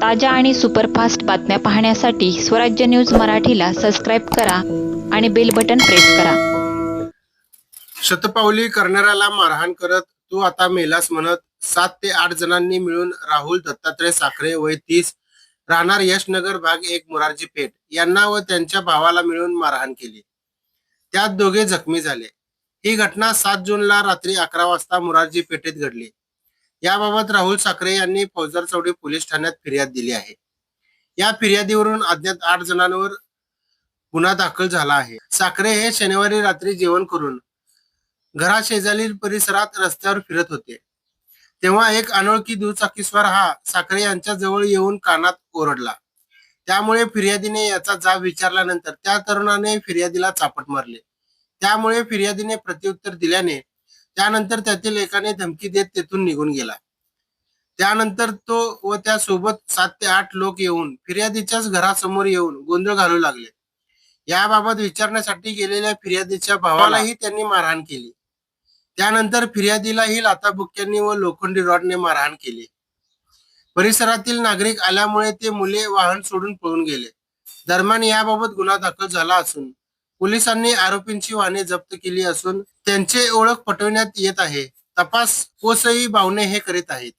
ताज्या आणि सुपरफास्ट बातम्या पाहण्यासाठी स्वराज्य न्यूज मराठीला सबस्क्राईब करा आणि बेल बटन प्रेस करा. शतपावली करणाऱ्याला मारहाण करत तू आता मेलास म्हणत सात ते आठ जणांनी मिळून राहुल दत्तात्रय साखरे वय तीस राहणार यशनगर भाग एक मोरारजी पेठ यांना व त्यांच्या भावाला मिळून मारहाण केली. त्यात दोघे जखमी झाले. ही घटना सात जूनला रात्री अकरा वाजता मोरारजी पेठेत घडली. याबाबत राहुल साखरे यांनी फौजदार चौडी पोलीस ठाण्यात फिर्याद दिली आहे. या फिर्यादीवरून अज्ञात आठ जणांवर गुन्हा दाखल झाला आहे. साखरे हे शनिवारी रात्री जेवण करून घरा शेजारील परिसरात रस्त्यावर फिरत होते. तेव्हा एक अनोळखी दुचाकीस्वार हा साखरे यांच्या जवळ येऊन कानात ओरडला. त्यामुळे फिर्यादीने याचा जाब विचारल्यानंतर त्या तरुणाने फिर्यादीला चापट मारले. त्यामुळे फिर्यादीने प्रत्युत्तर दिल्याने त्यानंतर त्यातील एकाने धमकी देत तेथून निघून गेला. त्यानंतर तो व त्यासोबत सात ते आठ लोक येऊन फिर्यादीच्याच घरासमोर येऊन गोंधळ घालू लागले. याबाबत विचारण्यासाठी गेलेल्या फिर्यादीच्या भावालाही त्यांनी मारहाण केली. त्यानंतर फिर्यादीलाही लाताबुक्क्यांनी व लोखंडी रॉडने मारहाण केली. परिसरातील नागरिक आल्यामुळे ते मुले वाहन सोडून पळून गेले. दरम्यान याबाबत गुन्हा दाखल झाला असून पोलिसांनी आरोपींची वाहने जप्त केली असून त्यांचे ओळख पटवण्यात येत आहे. तपास कोसई बावणे हे करीत आहेत.